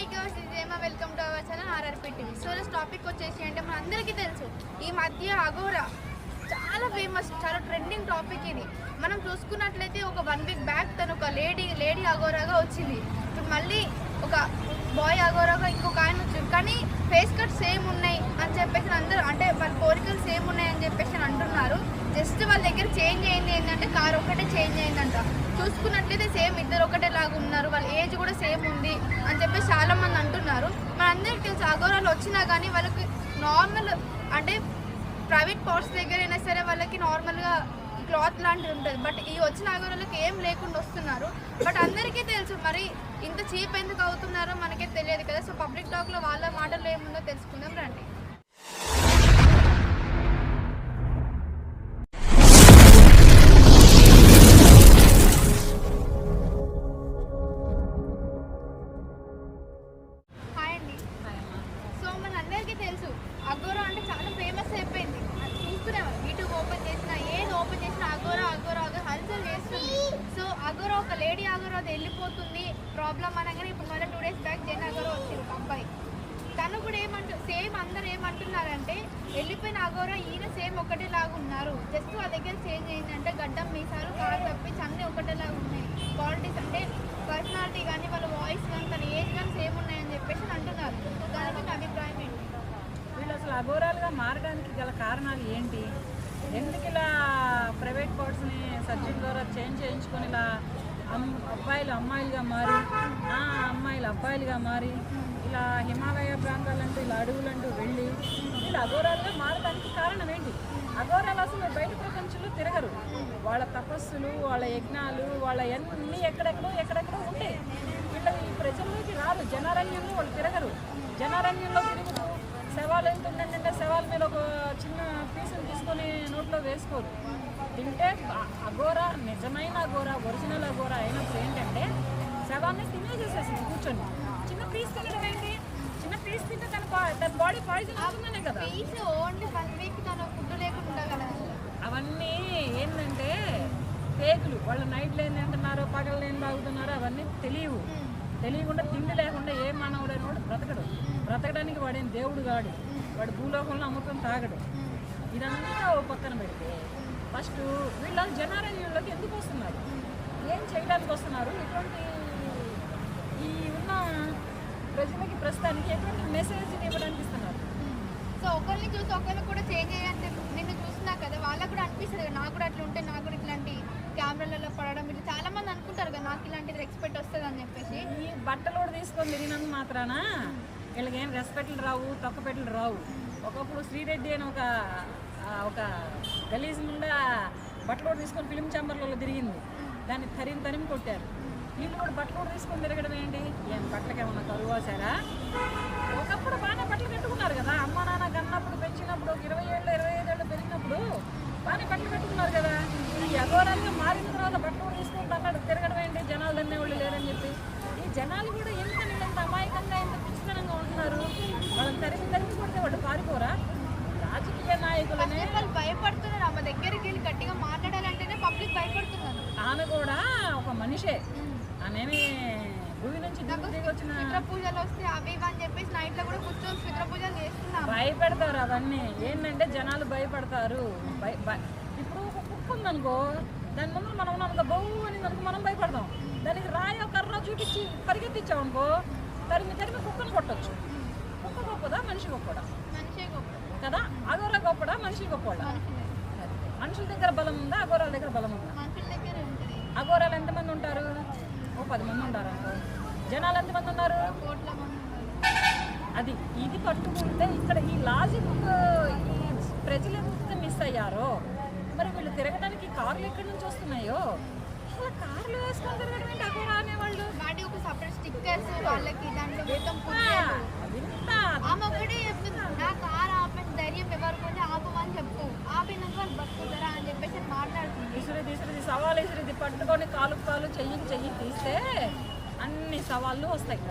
Hi girls ఇదేమో welcome to our channel RRP TV so రోజు topic వచ్చేసి అంటే మన అందరికీ తెలుసు. ఈ మధ్య అగోరా చాలా ఫేమస్ చాలా ట్రెండింగ్ టాపిక్ ఇది. మనం చూసుకున్నట్లయితే ఒక వన్ వీక్ బ్యాక్ తను ఒక లేడీ లేడీ అగోరాగా వచ్చింది. ఇప్పుడు మళ్ళీ ఒక బాయ్ అగోరాగా ఇంకొక ఆయన వచ్చింది కానీ ఫేస్ కట్ సేమ్ ఉన్నాయి అని చెప్పేసి అందరూ అంటే వాళ్ళ కోరికలు సేమ్ ఉన్నాయి అని చెప్పేసి అని అంటున్నారు. జస్ట్ వాళ్ళ దగ్గర చేంజ్ అయింది ఏంటంటే కార్ ఒకటే చేంజ్ అయిందంట. చూసుకున్నట్లయితే సేమ్ ఇద్దరు ఒకటే లాగా ఉన్నారు. వాళ్ళ ఏజ్ కూడా సేమ్ ఉంది అని చెప్పేసి చాలా మంది అంటున్నారు. మనందరికీ తెలుసు అగోరాలు వచ్చినా కానీ వాళ్ళకి నార్మల్ అంటే ప్రైవేట్ పార్ట్స్ దగ్గర అయినా సరే వాళ్ళకి నార్మల్గా క్లాత్ లాంటిది ఉంటుంది. బట్ ఈ వచ్చిన అగోరాలకి ఏం లేకుండా వస్తున్నారు. బట్ అందరికీ తెలుసు మరి ఇంత చీప్ ఎందుకు అవుతున్నారో మనకే తెలియదు కదా. సో పబ్లిక్ టాక్లో వాళ్ళ మాటల్లో ఏముందో తెలుసుకుందాం. ప్రాబ్లం అనగానే ఇప్పుడు మళ్ళీ టూ డేస్ బ్యాక్ జయనగర్ అగోరా వచ్చింది ఒక అబ్బాయి. తను కూడా ఏమంటు సేమ్ అందరు ఏమంటున్నారంటే వెళ్ళిపోయిన అగోరా ఈయన సేమ్ ఒకటేలాగా ఉన్నారు. జస్ట్ ఆ దగ్గర చేంజ్ అయిందంటే గడ్డం మీసాలు కాలు తప్పించి అన్నీ ఒకటేలాగా ఉన్నాయి. క్వాలిటీస్ అంటే పర్సనాలిటీ కానీ వాళ్ళ వాయిస్ కానీ తన ఏజ్ కానీ సేమ్ ఉన్నాయని చెప్పేసి అంటున్నారు. దానికి నా అభిప్రాయం ఏంటి? వీళ్ళు అసలు అఘోరాలుగా మారడానికి గల కారణాలు ఏంటి? ఎందుకు ఇలా ప్రైవేట్ పార్ట్స్ని సర్జన్ ద్వారా చేంజ్ చేయించుకొని ఇలా అబ్బాయిలు అమ్మాయిలుగా మారి ఆ అమ్మాయిలు అబ్బాయిలుగా మారి ఇలా హిమాలయ ప్రాంతాలంటూ ఇలా అడవులంటూ వెళ్ళి వీళ్ళు అఘోరాలుగా మారడానికి కారణం ఏంటి? అఘోరాలు అసలు బయట ప్రపంచంలో తిరగరు. వాళ్ళ తపస్సులు వాళ్ళ యజ్ఞాలు వాళ్ళ అన్నీ ఎక్కడెక్కడో ఎక్కడెక్కడో ఉంటాయి. వీళ్ళు ఈ ప్రజల్లోకి రారు. జనారణ్యంలో వాళ్ళు తిరగరు. జనారణ్యంలో తిరుగుతూ శవాలు వెళ్తుందంటే శవాల మీద ఒక చిన్న పీసులు తీసుకొని నోట్లో వేసుకోరు. తింటే అఘోరా నిజమైన అఘోరా ఒరిజినల్ అఘోరా అయినప్పుడు ఏంటంటే శవాన్ని తినేసేసేసింది కూర్చొని. చిన్న పీస్ తినడం ఏంటి? చిన్న పీస్ తింటే తన తన బాడీ పాయిజన్ అవుతుందనే కదా. పీస్ ఓన్లీ వన్ వీక్ తను ఫుడ్ లేకుండా అవన్నీ ఏంటంటే ఫేకులు వాళ్ళు నైట్లు ఏం తింటున్నారు పగలు ఏం తాగుతున్నారు అవన్నీ తెలియవు. తెలియకుండా తిండి లేకుండా ఏ మానవుడైన వాడు బ్రతకడు. బ్రతకడానికి వాడేం దేవుడు కాడు. వాడు భూలోకంలో అమృతం తాగడు. ఇదంతా ఓ పక్కన పెడితే ఫస్ట్ వీళ్ళ జనారణ్యంలోకి ఎందుకు వస్తున్నారు? ఏం చేయడానికి వస్తున్నారు? ఇటువంటి ఈ ఉన్న ప్రజలకి ప్రస్తుతానికి ఎటువంటి మెసేజ్ ఇవ్వడానికి ఇస్తున్నారు? సో ఒకరిని చూసి ఒకరిని కూడా చేంజ్ అయ్యంటే నిన్ను చూసినా కదా వాళ్ళకు కూడా అనిపిస్తుంది కదా నాకు కూడా అట్లా ఉంటే నాకు కూడా ఇట్లాంటి కెమెరాలలో పడడం. ఇట్లా చాలా మంది అనుకుంటారు కదా నాకు ఇలాంటిది ఎక్స్పెక్ట్ వస్తుంది అని చెప్పేసి. ఈ బట్టలు కూడా తీసుకొని తిరిగినందు మాత్రాన? వీళ్ళకి ఏం రెస్పెక్ట్లు రావు తొక్కపెట్లు రావు. ఒకప్పుడు శ్రీరెడ్డి అని ఒక గలీజ్ నుండా బట్టలు కూడా తీసుకొని ఫిలిం చాంబర్లలో తిరిగింది. దాన్ని తరిం తరిమి కొట్టారు. వీళ్ళు కూడా బట్టలు కూడా తీసుకొని తిరగడం ఏంటి? ఏం బట్టలకి ఏమన్నా కరువాసారా ఒకప్పుడు బాగానే బట్టలు కట్టుకున్నారు కదా. అమ్మ నాన్న కన్నప్పుడు పెంచినప్పుడు ఒక ఇరవై ఏళ్ళు ఇరవై ఐదేళ్ళు పెరిగినప్పుడు బాగానే బట్టలు కట్టుకున్నారు కదా. ఈ అఘోరాలుగా మారిన తర్వాత బట్టలు కూడా తీసుకుంటూ అక్కడ తిరగడం ఏంటి? జనాలు తినేవాళ్ళు లేరని చెప్పి. ఈ జనాలు కూడా ఎంత వీళ్ళంత అమాయకంగా ఎంత పిచ్చితనంగా ఉంటున్నారు? వాళ్ళని తరిమి తరిమి కొడితే వాళ్ళు పారిపోరా? నాయకులనే. భయపడుతున్నారు. ఆమె దగ్గరికి వెళ్ళి గట్టిగా మాట్లాడాలంటేనే పబ్లిక్ భయపడుతున్నారు. ఆమె కూడా ఒక మనిషే. ఆమెమి భూమి నుంచి వచ్చిన పూజలు వస్తే అవి అని చెప్పేసి నైట్లో కూడా కూర్చొని పిత్ర పూజలు చేస్తున్నాం భయపెడతారు అవన్నీ. ఏంటంటే జనాలు భయపడతారు. భయ భయ- ఇప్పుడు ఒక కుక్క ఉందనుకో దాని ముందు మనం అనుకో బౌ అని అనుకో మనం భయపడతాం. దానికి రాయి కర్ర చూపించి పరిగెత్తించాం అనుకో తరిమి తరిమి కుక్కను కొట్టొచ్చు. కుక్క గొప్పదా మనిషి గొప్పదా? మనిషే గొప్ప. కదా? అగోర గొప్పడా? మనిషి గొప్పడా మనుషులే మనుషుల దగ్గర బలం ఉందా? అగోరాల దగ్గర బలం ఉందా? మనుషుల అగోరాలు ఎంతమంది ఉంటారు? ఓ పది మంది ఉంటారు అనుకో జనాలు ఎంతమంది ఉన్నారు. అది ఇది పట్టుకుంటే ఇక్కడ ఈ లాజిక్ ఈ ప్రజలు ఎంత మిస్ అయ్యారో మరి వీళ్ళు తిరగడానికి కార్లు ఎక్కడి నుంచి వస్తున్నాయో? అసలు కార్లు వేసుకొని తిరగడం ఏంటి అక్కడ అనేవాళ్ళు. వాటి ఒక సపరేట్ స్టిక్కర్స్ వాళ్ళకి దాంట్లో మొత్తం ఆ, కుర్చీలు. వింత ఆమె ఒకటే చెప్తుంది నా కార్ ఆపే ధైర్యం ఎవరికి ఉంది ఆపమని చెప్పు బతుకుతారా అని చెప్పేసి మాట్లాడుతుంది. ఇసురుది ఇసురుది సవాలు ఇసురుది పట్టుకొని కాలు కాలు చెయ్యికి చెయ్యి తీస్తే అన్ని సవాళ్ళు వస్తాయి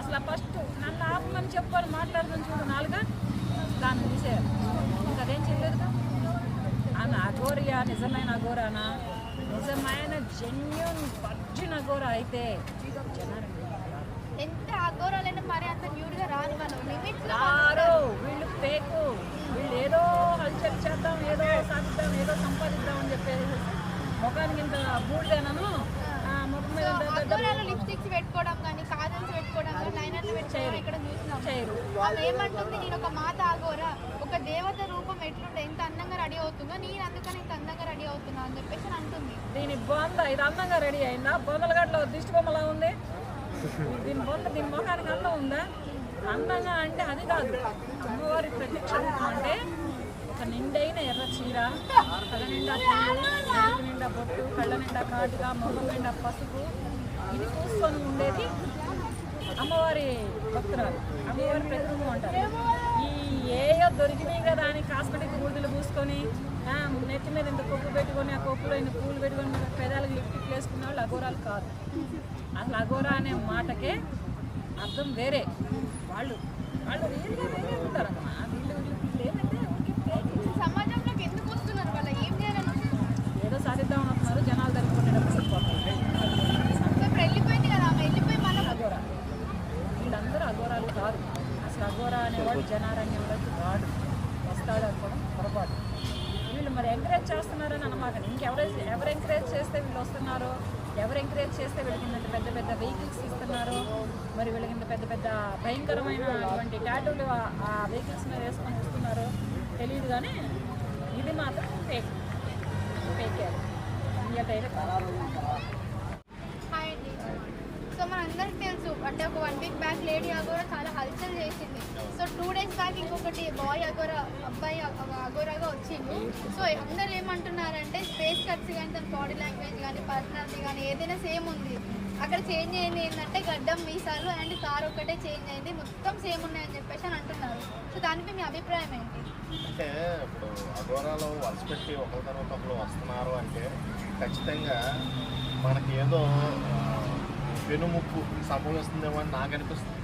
అసలు ఫస్ట్ నన్ను ఆపమని చెప్పని మాట్లాడుతుంది చూడు నాలుగా. దాన్ని తీసేయాలి. ఇంకా అదేం చేయలేదుగా? ఆమె అఘోరియా నిజమైన అఘోరానా? నిజమైన జెన్యున్ వర్జిన్ అఘోరా అయితే ఎంత అఘోరాలైనా న్యూడ్గా రాని మనం లిమిట్స్ రారు వీళ్ళు ఫేక్ వీళ్ళు ఏదో హల్చల్ చేద్దాం ఏదో సాధిద్దాం ఏదో సంపాదిద్దాం అని చెప్పేసి ముఖానికి ఇంత బూడిదేనను లిప్స్టిక్స్ పెట్టుకోవడం కానీ కాజల్స్ పెట్టుకోవడం కానీ లైనర్లు పెట్టుకోవడం ఇక్కడ చూసినాం. ఆమె ఏమంటుంది? నేను ఒక మాత ఆగోరా? ఒక దేవత రూపం ఎట్లుంటే ఎంత అందంగా రెడీ అవుతుందో నేను అందుకని ఇంత అందంగా రెడీ అవుతున్నా అని చెప్పేసి అంటుంది. దీని బొంద ఇది అందంగా రెడీ అయిందా? బొందలగడ్డలో దిష్టి బొమ్మలా ఉంది? దీని బొంద దీని ముఖానికి అందం ఉందా? అందంగా అంటే అది కాదు. అమ్మవారి ప్రత్యక్ష రూపం అంటే ఒక నిండైన ఎర్ర చీర కళ్ళ నిండా పూలు నిండా బొట్టు కళ్ళ నిండా కాటుగా మొహం నిండా పసుపు. ఇది చూసుకొని ఉండేది అమ్మవారి భక్తురాలు అమ్మవారి ప్రతిరూపం అంటారు. ఈ ఏయో దొరికినాయి కదా అని కాస్మెటిక్ బూడిదలు పూసుకొని నెత్తి మీద ఇంత కొప్పు పెట్టుకొని ఆ కొప్పులో ఇంత పూలు పెట్టుకొని పెదాలకు లిప్టిక్ వేసుకున్న వాళ్ళు అఘోరాలు కాదు. అసలు అఘోరా అనే మాటకే అర్థం వేరే. వాళ్ళు వాళ్ళు రియల్గా వేరే ఉంటారు అమ్మా కదా ఆమె వెళ్ళిపోయి మనం అఘోరా. వీళ్ళందరూ అఘోరాలు కాదు. అసలు అఘోరా అనేవాడు జనారణ్యంలోకి రాడు. వస్తాడు అనుకోవడం పొరపాటు. వీళ్ళు మరి ఎంకరేజ్ చేస్తున్నారని అనమాకండి ఇంకెవరు ఎవరు ఎంకరేజ్ చేస్తే వీళ్ళు వస్తున్నారో? ఎవరు ఎంకరేజ్ చేస్తే వీళ్ళకి ఇంత పెద్ద పెద్ద వెహికల్స్ ఇస్తున్నారో? మరి వీళ్ళకి ఇంత పెద్ద పెద్ద భయంకరమైన అటువంటి టాటూలు ఆ- వెహికల్స్ మీద వేసుకొని వస్తున్నారో తెలియదు కానీ ఇది మాత్రం ఫేక్ ఫేక్ హాయ్ అండి. సో మనందరికి తెలుసు అంటే ఒక one week back lady Agora చాలా హల్చల్ చేసింది. సో టూ డేస్ బ్యాక్ ఇంకొకటి బాయ్ అగోరా అబ్బాయి అగోరాగా వచ్చింది. సో అందరు ఏమంటున్నారంటే స్పేస్ కట్స్ కానీ తన బాడీ లాంగ్వేజ్ కానీ పర్సనాలిటీ కానీ ఏదైనా సేమ్ ఉంది. అక్కడ చేంజ్ అయింది ఏంటంటే గడ్డం మీసాలు అండ్ కార్ ఒక్కటే చేంజ్ అయింది. మొత్తం సేమ్ ఉన్నాయని చెప్పేసి అని అంటున్నారు. సో దానిపై మీ అభిప్రాయం ఏంటి? అంటే ఇప్పుడు అఘోరాలో వలస పెట్టి ఒకరి తర్వాత ఒకరు వస్తున్నారు అంటే ఖచ్చితంగా మనకి ఏదో ఆ, వెనుముప్పు సంభవిస్తుందేమో అని నాకు అనిపిస్తుంది.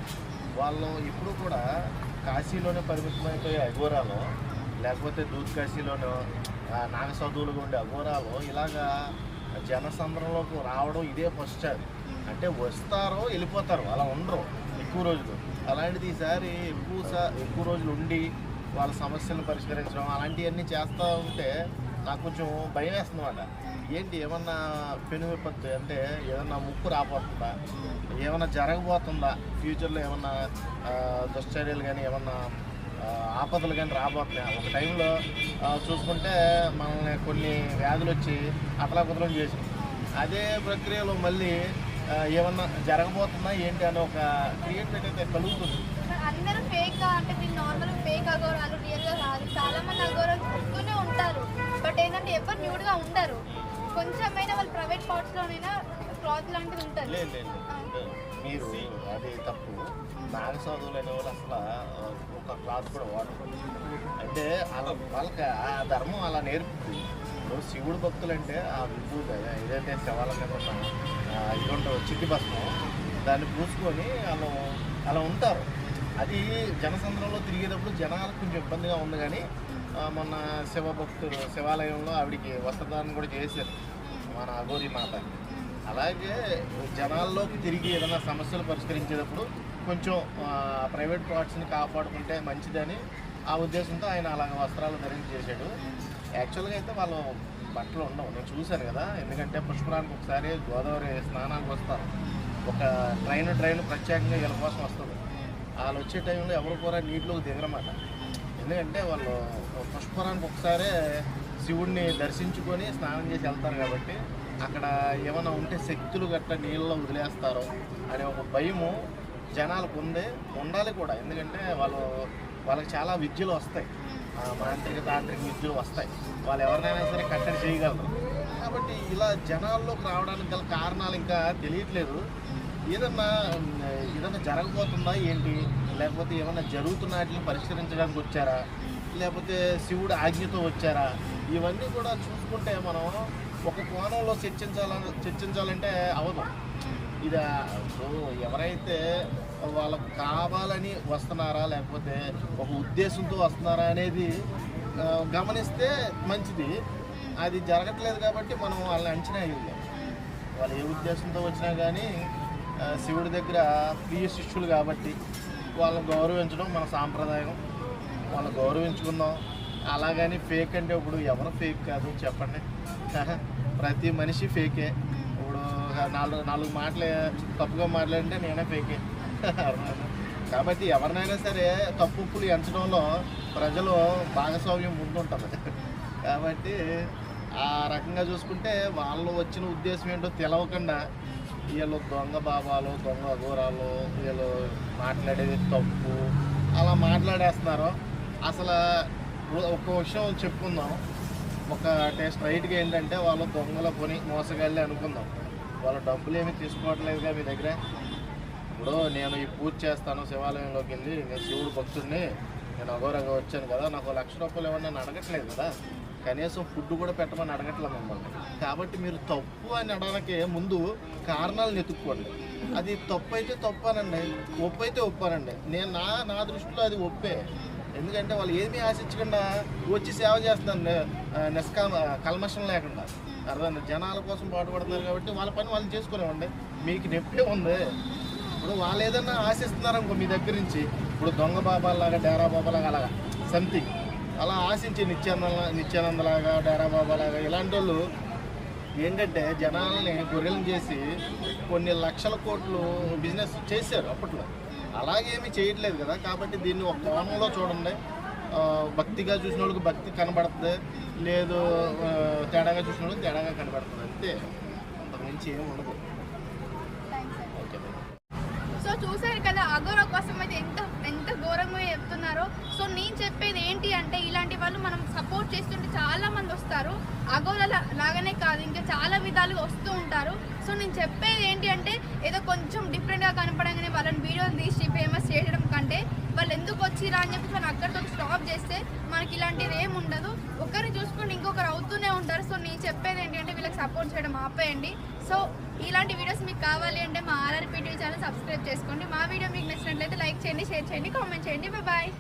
వాళ్ళు ఇప్పుడు కూడా కాశీలోనే పరిమితమైపోయే అఘోరాలు లేకపోతే దూద్ కాశీలోనో ఆ, ఉండే అఘోరాలు ఇలాగా జనసంద్రంలోకి రావడం ఇదే ఫస్ట్ అది అంటే వస్తారో వెళ్ళిపోతారు అలా ఉండరు ఎక్కువ రోజులు. అలాంటిది ఈసారి ఎక్కువ సార్ ఎక్కువ రోజులు ఉండి వాళ్ళ సమస్యలను పరిష్కరించడం అలాంటివన్నీ చేస్తూ ఉంటే నాకు కొంచెం భయం వేస్తుందన్నమాట ఏంటి ఏమన్నా పెను విపత్తు అంటే ఏమన్నా ముక్కు రాబోతుందా? ఏమన్నా జరగబోతుందా? ఫ్యూచర్లో ఏమన్నా దుశ్చర్యలు కానీ ఏమన్నా ఆపదలు కానీ రాబోతున్నాయి? ఒక టైంలో చూసుకుంటే మనల్ని కొన్ని వ్యాధులు వచ్చి అతలాకుతలం చేసి అదే ప్రక్రియలో మళ్ళీ ఏమన్నా జరగబోతున్నా ఏంటి అనే ఒక క్రియేట్ అయితే కలుగుతుంది. అందరూ ఫేక్ అంటే మీరు నార్మల్ ఫేక్ అగోరాలు రియల్ కాదు. చాలా మంది అగోరాలు చూస్తూనే ఉంటారు. బట్ ఏంటంటే ఎవరు న్యూడ్గా ఉండరు. కొంచెమైనా వాళ్ళు ప్రైవేట్ పార్ట్స్ లోనైనా క్లాత్ లాంటిది ఉంటుంది. లేదు లేదు. మీరు అది తప్పు. అనే వాళ్ళు అసలు ఒక క్లాత్ కూడా వాడరు అంటే అలా వాళ్ళకి ఆ ధర్మం అలా నేర్పుతుంది. ఇప్పుడు శివుడు భక్తులు అంటే ఆ విభూతి ఏదైతే శవాల మీద ఉన్న ఇది ఉంటుంది చిట్టి భస్మం దాన్ని పూసుకొని అలా అలా ఉంటారు. అది జనసంద్రంలో తిరిగేటప్పుడు జనాలకు కొంచెం ఇబ్బందిగా ఉంది కానీ మొన్న శివ భక్తులు శివాలయంలో ఆవిడికి వస్త్రదానం కూడా చేశారు. మన అఘోరి మాత. అలాగే జనాల్లోకి తిరిగి ఏదైనా సమస్యలు పరిష్కరించేటప్పుడు కొంచెం ప్రైవేట్ పార్ట్స్ని కాపాడుకుంటే మంచిదని ఆ ఉద్దేశంతో ఆయన అలాగ వస్త్రాలు ధరించి చేశాడు. యాక్చువల్గా అయితే వాళ్ళు బట్టలు ఉండవు. నేను చూశాను కదా ఎందుకంటే పుష్కరానికి ఒకసారి గోదావరి స్నానానికి వస్తారు. ఒక ట్రైన్ ట్రైన్ ప్రత్యేకంగా వీళ్ళ కోసం వస్తుంది. వాళ్ళు వచ్చే టైంలో ఎవరు కూడా నీటిలోకి దిగరమాట. ఎందుకంటే వాళ్ళు పుష్పరానికి ఒకసారే శివుడిని దర్శించుకొని స్నానం చేసి వెళ్తారు కాబట్టి అక్కడ ఏమైనా ఉంటే శక్తులు గట్ట నీళ్ళలో వదిలేస్తారో అనే ఒక భయము జనాలకు ఉంది. ఉండాలి కూడా. ఎందుకంటే వాళ్ళు వాళ్ళకి చాలా విద్యలు వస్తాయి. మాంత్రిక తాంత్రిక విద్యలు వస్తాయి. వాళ్ళు ఎవరినైనా సరే కట్టడి చేయగలరు. కాబట్టి ఇలా జనాల్లోకి రావడానికి గల కారణాలు ఇంకా తెలియట్లేదు. ఏదన్నా ఏదన్నా జరగబోతుందా ఏంటి? లేకపోతే ఏమన్నా జరుగుతున్న వాటిని పరిష్కరించడానికి వచ్చారా? లేకపోతే శివుడు ఆజ్ఞతో వచ్చారా? ఇవన్నీ కూడా చూసుకుంటే మనం ఒక కోణంలో చర్చించాలని చర్చించాలంటే అవదు. ఇది ఎవరైతే వాళ్ళకు కావాలని వస్తున్నారా లేకపోతే ఒక ఉద్దేశంతో వస్తున్నారా అనేది గమనిస్తే మంచిది. అది జరగట్లేదు కాబట్టి మనం వాళ్ళని అంచనా వేయలేము వాళ్ళు ఏ ఉద్దేశంతో వచ్చినా కానీ శివుడి దగ్గర ప్రియ శిష్యులు కాబట్టి వాళ్ళని గౌరవించడం మన సాంప్రదాయం. వాళ్ళని గౌరవించుకుందాం. అలాగని ఫేక్ అంటే ఇప్పుడు ఎవరు ఫేక్ కాదు చెప్పండి. ప్రతి మనిషి ఫేకే ఇప్పుడు నాలుగు నాలుగు మాటలు తప్పుగా మాట్లాడితే నేనే ఫేకే కాబట్టి ఎవరినైనా సరే తప్పు ఉప్పులు ఎంచడంలో ప్రజలు భాగస్వామ్యం ముందుంటుంది కాబట్టి ఆ రకంగా చూసుకుంటే వాళ్ళు వచ్చిన ఉద్దేశం ఏంటో తెలవకుండా వీళ్ళు దొంగ బాబాలు దొంగ అఘోరాలు వీళ్ళు మాట్లాడేది తప్పు అలా మాట్లాడేస్తున్నారు. అసలు ఒక విషయం చెప్పుకుందాం. ఒక టెస్ట్ స్ట్రైట్గా ఏంటంటే వాళ్ళు దొంగల కొని మోసగాళ్ళే అనుకుందాం. వాళ్ళ డబ్బులు ఏమీ తీసుకోవట్లేదుగా మీ దగ్గర. ఇప్పుడు నేను ఈ పూజ చేస్తాను శివాలయంలోకి వెళ్ళి నేను శివుడు భక్తుడిని నేను అఘోరగా వచ్చాను కదా నాకు ఒక లక్ష రూపాయలు ఏమన్నా అడగట్లేదు కదా. కనీసం ఫుడ్ కూడా పెట్టమని అడగట్లేదు మిమ్మల్ని. కాబట్టి మీరు తప్పు అని అడగడానికి ముందు కారణాలను ఎత్తుక్కోండి అది తప్పు అయితే తప్పనండి ఒప్పు అయితే ఒప్పానండి. నేను నా నా దృష్టిలో అది ఒప్పే. ఎందుకంటే వాళ్ళు ఏమీ ఆశించకుండా వచ్చి సేవ చేస్తున్నారు ని- నిష్కామ కల్మషం లేకుండా. అర్థం జనాల కోసం పాటుపడుతున్నారు కాబట్టి వాళ్ళ పని వాళ్ళు చేసుకునేవండి మీకు నొప్పే ఉంది. ఇప్పుడు వాళ్ళు ఏదన్నా ఆశిస్తున్నారనుకో మీ దగ్గర నుంచి. ఇప్పుడు దొంగ బాబాలాగా డేరా బాబాలాగా అలాగా సంథింగ్ అలా ఆశించి నిత్యానంద నిత్యానందలాగా డేరా బాబాలాగా ఇలాంటి వాళ్ళు ఏంటంటే జనాలని గొర్రెలను చేసి కొన్ని లక్షల కోట్లు బిజినెస్ చేశారు అప్పట్లో. అలాగేమీ చేయట్లేదు కదా. కాబట్టి దీన్ని ఒక కోణంలో చూడండి. భక్తిగా చూసిన వాళ్ళకి భక్తి కనబడుతుంది లేదు తేడాగా చూసిన వాళ్ళకి తేడాగా కనబడుతుంది అంతే. అంతకుమించి ఏమి ఉండదు. ఓకే. చూశారు చూసారు కదా అగౌరవ కోసం అయితే ఎంత ఎంత ఘోరంగా చెప్తున్నారో. సో నేను చెప్పేది ఏంటి అంటే ఇలాంటి వాళ్ళు మనం సపోర్ట్ చేస్తుంటే చాలా మంది వస్తారు. అగౌరవ లాగానే కాదు ఇంకా చాలా విధాలుగా వస్తూ ఉంటారు. సో నేను చెప్పేది ఏంటి అంటే ఏదో కొంచెం డిఫరెంట్గా కనపడంగానే వాళ్ళని వీడియోలు తీసి ఫేమస్ చేయడం కంటే వాళ్ళు ఎందుకు వచ్చిరా అని చెప్పి మనం అక్కడితో స్టాప్ చేస్తే మనకి ఇలాంటిది ఏమి ఉండదు. ఒకరిని చూసుకొని ఇంకొకరు అవుతూనే ఉంటారు. సో నేను చెప్పేది ఏంటి అంటే వీళ్ళకి సపోర్ట్ చేయడం ఆపేయండి. సో ఇలాంటి వీడియోస్ మీకు కావాలి అంటే మా ఆర్ఆర్పీ టీవీ ఛానల్ సబ్స్క్రైబ్ చేసుకోండి. మా వీడియో మీకు నచ్చినట్లయితే లైక్ చేయండి షేర్ చేయండి కామెంట్ చేయండి. బాయ్